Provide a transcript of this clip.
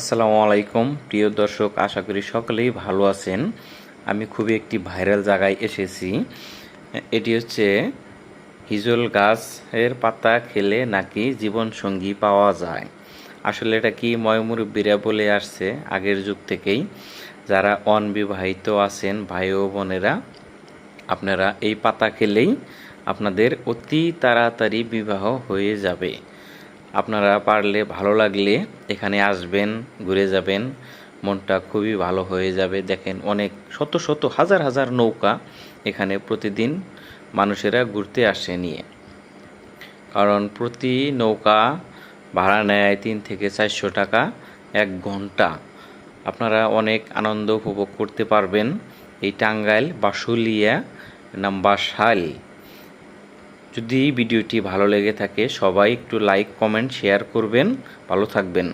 আসসালামু আলাইকুম। প্রিয় দর্শক, আশা করি সকলেই ভালো আছেন। আমি খুবই একটি ভাইরাল জায়গায় এসেছি। এটি হচ্ছে হিজল গাছের পাতা খেলে নাকি জীবন সঙ্গী পাওয়া যায়। আসলে এটা কি ময়মুরব্বীরা বলে আসছে আগের যুগ থেকেই। যারা অনবিবাহিত আছেন ভাই ও বোনেরা, আপনারা এই পাতা খেলেই আপনাদের অতি তাড়াতাড়ি বিবাহ হয়ে যাবে। আপনারা পারলে, ভালো লাগলে এখানে আসবেন, ঘুরে যাবেন। মনটা খুবই ভালো হয়ে যাবে। দেখেন অনেক শত শত, হাজার হাজার নৌকা এখানে প্রতিদিন মানুষেরা ঘুরতে আসে নিয়ে। কারণ প্রতি নৌকা ভাড়া নেয় তিন থেকে চারশো টাকা এক ঘণ্টা। আপনারা অনেক আনন্দ উপভোগ করতে পারবেন। এই টাঙ্গাইল বাসুলিয়া নাম্বার শাল যদি ভিডিওটি ভালো লেগে থাকে সবাই একটু লাইক কমেন্ট শেয়ার করবেন। ভালো থাকবেন।